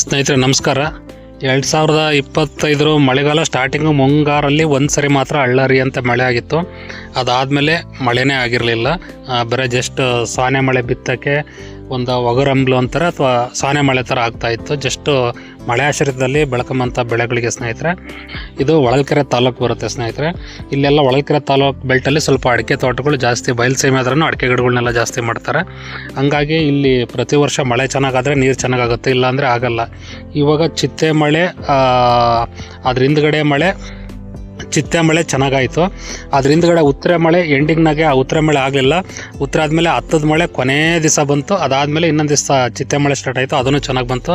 ಸ್ನೇಹಿತರೆ, ನಮಸ್ಕಾರ. ಎರಡು ಸಾವಿರದ ಇಪ್ಪತ್ತೈದರ ಮಳೆಗಾಲ ಸ್ಟಾರ್ಟಿಂಗು ಮುಂಗಾರಲ್ಲಿ ಒಂದು ಸರಿ ಮಾತ್ರ ಹಳ್ಳರಿ ಅಂತ ಮಳೆ ಆಗಿತ್ತು. ಅದಾದಮೇಲೆ ಮಳೆನೇ ಆಗಿರಲಿಲ್ಲ. ಬರೀ ಜಸ್ಟ್ ಸಾನೆ ಮಳೆ ಬಿತ್ತಕ್ಕೆ ಒಂದು ಒಗರಂಬ್ಲು ಅಂತಾರೆ ಅಥವಾ ಸಾನೆ ಮಳೆ ಥರ ಆಗ್ತಾ ಇತ್ತು. ಜಸ್ಟು ಮಳೆ ಆಶ್ರಿತದಲ್ಲಿ ಬೆಳ್ಕೊಂಬಂಥ ಬೆಳೆಗಳಿಗೆ ಸ್ನೇಹಿತರೆ, ಇದು ಹೊಳಲ್ಕೆರೆ ತಾಲೂಕು ಬರುತ್ತೆ ಸ್ನೇಹಿತರೆ. ಇಲ್ಲೆಲ್ಲ ಹೊಳಲ್ಕೆರೆ ತಾಲೂಕು ಬೆಲ್ಟಲ್ಲಿ ಸ್ವಲ್ಪ ಅಡಿಕೆ ತೋಟಗಳು ಜಾಸ್ತಿ, ಬಯಲು ಆದ್ರೂ ಅಡಿಕೆ ಗಿಡಗಳನ್ನೆಲ್ಲ ಜಾಸ್ತಿ ಮಾಡ್ತಾರೆ. ಹಂಗಾಗಿ ಇಲ್ಲಿ ಪ್ರತಿ ವರ್ಷ ಮಳೆ ಚೆನ್ನಾಗಾದರೆ ನೀರು ಚೆನ್ನಾಗಾಗುತ್ತೆ, ಇಲ್ಲಾಂದರೆ ಆಗಲ್ಲ. ಇವಾಗ ಚಿತ್ತೆ ಮಳೆ ಅದ್ರ ಹಿಂದ್ಗಡೆ ಮಳೆ ಚಿತ್ತೆ ಮಳೆ ಚೆನ್ನಾಗಾಯಿತು. ಅದ್ರ ಹಿಂದ್ಗಡೆ ಉತ್ತರ ಮಳೆ ಎಂಡಿಂಗ್ನಾಗೆ ಆ ಉತ್ತರ ಮಳೆ ಆಗಲಿಲ್ಲ. ಉತ್ತರ ಆದಮೇಲೆ ಹತ್ತದ ಮಳೆ ಕೊನೇ ದಿವಸ ಬಂತು. ಅದಾದಮೇಲೆ ಇನ್ನೊಂದು ದಿವಸ ಚಿತ್ತೆ ಮಳೆ ಸ್ಟಾರ್ಟ್ ಆಯಿತು. ಅದನ್ನು ಚೆನ್ನಾಗಿ ಬಂತು.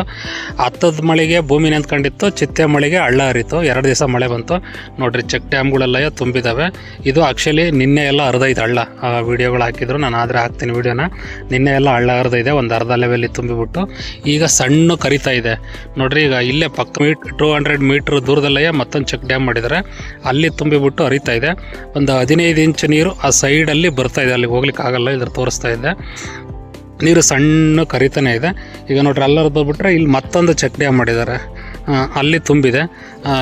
ಹತ್ತದ ಮಳೆಗೆ ಭೂಮಿ ನಿಂತ್ಕೊಂಡಿತ್ತು ಚಿತ್ತೆ ಮಳೆಗೆ ಹಳ್ಳ ಹರಿತು. ಎರಡು ದಿವಸ ಮಳೆ ಬಂತು. ನೋಡ್ರಿ ಚೆಕ್ ಡ್ಯಾಮ್ಗಳೆಲ್ಲ ತುಂಬಿದ್ದಾವೆ ಇದು ಆ್ಯಕ್ಚುಲಿ ನಿನ್ನೆ ಎಲ್ಲ ಅರ್ಧೈತೆ ಹಳ್ಳ. ವೀಡಿಯೋಗಳು ಹಾಕಿದ್ರು. ನಾನು ಆದರೆ ಹಾಕ್ತೀನಿ ವೀಡಿಯೋನ. ನಿನ್ನೆ ಎಲ್ಲ ಹಳ್ಳ ಇದೆ ಒಂದು ಅರ್ಧ ಲೆವೆಲ್ಲಿ ತುಂಬಿಬಿಟ್ಟು. ಈಗ ಸಣ್ಣ ಕರಿತಾ ಇದೆ. ನೋಡ್ರಿ ಈಗ ಇಲ್ಲೇ ಪಕ್ಕ ಮೀಟ್ ಟೂ ಹಂಡ್ರೆಡ್ ಮೀಟ್ರ್ ದೂರದಲ್ಲೇ ಮತ್ತೊಂದು ಚೆಕ್ ಡ್ಯಾಮ್ ಮಾಡಿದ್ದಾರೆ ಅಲ್ಲಿ ತುಂಬಿಬಿಟ್ಟು ಹರಿತಾ ಇದೆ. ಒಂದು ಹದಿನೈದು ಇಂಚು ನೀರು ಆ ಸೈಡಲ್ಲಿ ಬರ್ತಾ ಇದೆ. ಅಲ್ಲಿಗೆ ಹೋಗ್ಲಿಕ್ಕೆ ಆಗಲ್ಲ ಇದ್ರ ತೋರಿಸ್ತಾ ಇದೆ. ನೀರು ಸಣ್ಣ ಕರಿತಾನೆ ಇದೆ. ಈಗ ನೋಡ್ರಿ, ಅಲ್ಲರ್ದು ಬಿಟ್ಟರೆ ಇಲ್ಲಿ ಮತ್ತೊಂದು ಚಕ್ ಡ್ಯಾಮ್ ಮಾಡಿದ್ದಾರೆ. ಅಲ್ಲಿ ತುಂಬಿದೆ.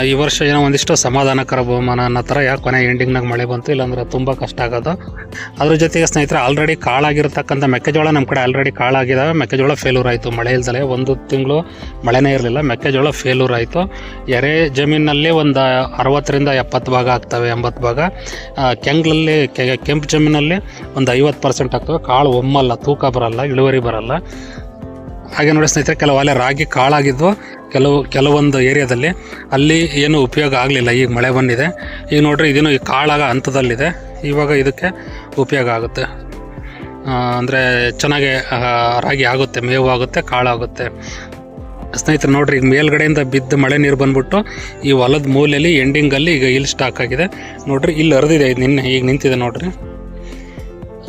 ಈ ವರ್ಷ ಏನೋ ಒಂದಿಷ್ಟು ಸಮಾಧಾನಕರ ಬಹುಮಾನ ಅನ್ನೋ ಥರ ಯಾಕೆ ಕೊನೆ ಎಂಡಿಂಗ್ನಾಗ ಮಳೆ ಬಂತು, ಇಲ್ಲಾಂದ್ರೆ ತುಂಬ ಕಷ್ಟ ಆಗೋದು. ಅದ್ರ ಜೊತೆಗೆ ಸ್ನೇಹಿತರೆ ಆಲ್ರೆಡಿ ಕಾಳಾಗಿರ್ತಕ್ಕಂಥ ಮೆಕ್ಕೆಜೋಳ ನಮ್ಮ ಕಡೆ ಆಲ್ರೆಡಿ ಕಾಳಾಗಿದ್ದಾವೆ ಮೆಕ್ಕೆಜೋಳ ಫೇಲೂರ್ ಆಯಿತು ಮಳೆ ಇಲ್ದಲೆ. ಒಂದು ತಿಂಗಳು ಮಳೆನೇ ಇರಲಿಲ್ಲ, ಮೆಕ್ಕೆಜೋಳ ಫೇಲೂರ್ ಆಯಿತು. ಎರೆ ಜಮೀನಲ್ಲಿ ಒಂದು ಅರವತ್ತರಿಂದ ಎಪ್ಪತ್ತು ಭಾಗ ಆಗ್ತವೆ, ಎಂಬತ್ತು ಭಾಗ. ಕೆಂಗ್ಲಲ್ಲಿ ಕೆಂಪು ಜಮೀನಲ್ಲಿ ಒಂದು ಐವತ್ತು ಪರ್ಸೆಂಟ್ ಆಗ್ತವೆ. ಕಾಳು ಒಮ್ಮಲ್ಲ, ತೂಕ ಬರಲ್ಲ, ಇಳುವರಿ ಬರಲ್ಲ. ಹಾಗೆ ನೋಡಿ ಸ್ನೇಹಿತರೆ, ಕೆಲವು ಅಲ್ಲೇ ರಾಗಿ ಕಾಳಾಗಿದ್ವು. ಕೆಲವು, ಕೆಲವೊಂದು ಏರಿಯಾದಲ್ಲಿ. ಅಲ್ಲಿ ಏನು ಉಪಯೋಗ ಆಗಲಿಲ್ಲ. ಈಗ ಮಳೆ ಬಂದಿದೆ. ಈಗ ನೋಡ್ರಿ, ಇದೇನು ಈ ಕಾಳಾಗ ಹಂತದಲ್ಲಿದೆ. ಇವಾಗ ಇದಕ್ಕೆ ಉಪಯೋಗ ಆಗುತ್ತೆ. ಅಂದರೆ ಚೆನ್ನಾಗಿ ರಾಗಿ ಆಗುತ್ತೆ, ಮೇವು ಆಗುತ್ತೆ ಕಾಳಾಗುತ್ತೆ ಸ್ನೇಹಿತರೆ, ನೋಡ್ರಿ, ಈಗ ಮೇಲ್ಗಡೆಯಿಂದ ಬಿದ್ದ ಮಳೆ ನೀರು ಬಂದ್ಬಿಟ್ಟು ಈ ಹೊಲದ ಮೂಲೆಯಲ್ಲಿ ಎಂಡಿಂಗಲ್ಲಿ ಈಗ ಇಲ್ಲಿ ಸ್ಟಾಕ್ ಆಗಿದೆ. ನೋಡ್ರಿ, ಇಲ್ಲಿ ಹರಿದಿದೆ ಇದು ನಿನ್ನೆ, ಈಗ ನಿಂತಿದೆ ನೋಡ್ರಿ.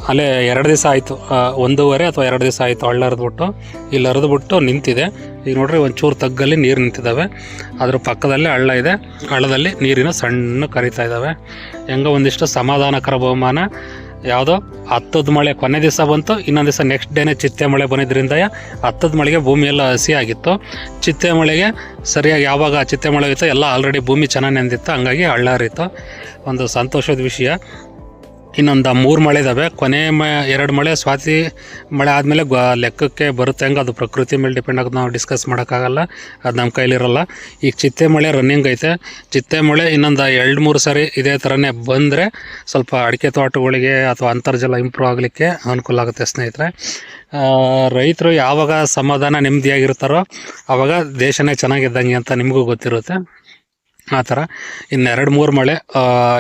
ಅಲ್ಲೇ ಎರಡು ದಿವಸ ಆಯಿತು ಒಂದೂವರೆ ಅಥವಾ ಎರಡು ದಿವಸ ಆಯಿತು ಹಳ್ಳ ಹರಿದ್ಬಿಟ್ಟು. ಇಲ್ಲಿ ಹರಿದ್ಬಿಟ್ಟು ನಿಂತಿದೆ. ಈಗ ನೋಡ್ರಿ ಒಂಚೂರು ತಗ್ಗಲ್ಲಿ ನೀರು ನಿಂತಿದ್ದಾವೆ ಅದ್ರ ಪಕ್ಕದಲ್ಲೇ ಹಳ್ಳ ಇದೆ. ಹಳ್ಳದಲ್ಲಿ ನೀರಿನ ಸಣ್ಣ ಕರಿತಾ ಇದ್ದಾವೆ ಹೆಂಗ ಒಂದಿಷ್ಟು ಸಮಾಧಾನಕರ ಬಹುಮಾನ. ಯಾವುದೋ ಹತ್ತದ ಮಳೆ ಕೊನೆ ದಿವಸ ಬಂತು, ಇನ್ನೊಂದು ದಿವಸ ನೆಕ್ಸ್ಟ್ ಡೇನೇ ಚಿತ್ತೆ ಮಳೆ ಬಂದಿದ್ದರಿಂದ ಹತ್ತದ ಮಳೆಗೆ ಹಸಿ ಆಗಿತ್ತು. ಚಿತ್ತೆ ಮಳೆಗೆ ಸರಿಯಾಗಿ ಯಾವಾಗ ಚಿತ್ತೆ ಮಳೆ ಇತ್ತು ಎಲ್ಲ ಆಲ್ರೆಡಿ ಭೂಮಿ ಚೆನ್ನಾಗಿ ನೆಂದಿತ್ತು. ಹಂಗಾಗಿ ಹಳ್ಳ ಹರಿತು ಒಂದು ಸಂತೋಷದ ವಿಷಯ. ಇನ್ನೊಂದು ಮೂರು ಮಳೆ ಇದ್ದಾವೆ ಕೊನೆ ಮ ಎರಡು ಮಳೆ, ಸ್ವಾತಿ ಮಳೆ ಆದಮೇಲೆ ಲೆಕ್ಕಕ್ಕೆ ಬರುತ್ತೆ ಹಂಗೆ. ಅದು ಪ್ರಕೃತಿ ಮೇಲೆ ಡಿಪೆಂಡ್ ಆಗೋದು ನಾವು ಡಿಸ್ಕಸ್ ಮಾಡೋಕ್ಕಾಗಲ್ಲ. ಅದು ನಮ್ಮ ಕೈಲಿರೋಲ್ಲ. ಈಗ ಚಿತ್ತೆ ಮಳೆ ರನ್ನಿಂಗ್ ಐತೆ. ಚಿತ್ತೆ ಮಳೆ ಇನ್ನೊಂದು ಎರಡು ಮೂರು ಸಾರಿ ಇದೇ ಥರನೇ ಬಂದರೆ ಸ್ವಲ್ಪ ಅಡಿಕೆ ತೋಟಗಳಿಗೆ ಅಥವಾ ಅಂತರ್ಜಲ ಇಂಪ್ರೂವ್ ಆಗಲಿಕ್ಕೆ ಅನುಕೂಲ ಆಗುತ್ತೆ ಸ್ನೇಹಿತರೆ. ರೈತರು ಯಾವಾಗ ಸಮಾಧಾನ ನೆಮ್ಮದಿಯಾಗಿರ್ತಾರೋ ಆವಾಗ ದೇಶನೇ ಚೆನ್ನಾಗಿದ್ದಂಗೆ ಅಂತ ನಿಮಗೂ ಗೊತ್ತಿರುತ್ತೆ. ಆ ಥರ. ಇನ್ನು ಎರಡು ಮೂರು ಮಳೆ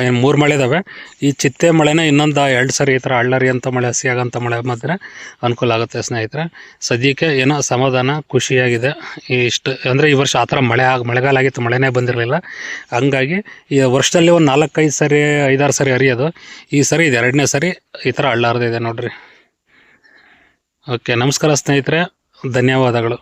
ಇನ್ನು ಮೂರು ಮಳೆ ಇದ್ದಾವೆ ಈ ಚಿತ್ತೆ ಮಳೆನೇ ಇನ್ನೊಂದು ಎರಡು ಸರಿ ಈ ಥರ ಹಳ್ಳರಿ ಅಂತ ಮಳೆ ಹಸಿಯಾಗಂಥ ಮಳೆ ಮಾತ್ರ ಅನುಕೂಲ ಆಗುತ್ತೆ ಸ್ನೇಹಿತರೆ. ಸದ್ಯಕ್ಕೆ ಏನೋ ಸಮಾಧಾನ, ಖುಷಿಯಾಗಿದೆ. ಇಷ್ಟು, ಅಂದರೆ ಈ ವರ್ಷ ಆ ಥರ ಮಳೆ ಆಗಿ, ಮಳೆಗಾಲ ಆಗಿತ್ತು, ಮಳೆನೇ ಬಂದಿರಲಿಲ್ಲ. ಹಂಗಾಗಿ ಈ ವರ್ಷದಲ್ಲಿ ಒಂದು ನಾಲ್ಕೈದು ಸರಿ, ಐದಾರು ಸರಿ ಹರಿಯೋದು. ಈ ಸರಿ ಇದು ಎರಡನೇ ಸರಿ ಈ ಥರ ಹಳ್ಳಾರ್ದಿದೆ ನೋಡಿರಿ ನೋಡ್ರಿ. ಓಕೆ, ನಮಸ್ಕಾರ ಸ್ನೇಹಿತರೆ. ಧನ್ಯವಾದಗಳು.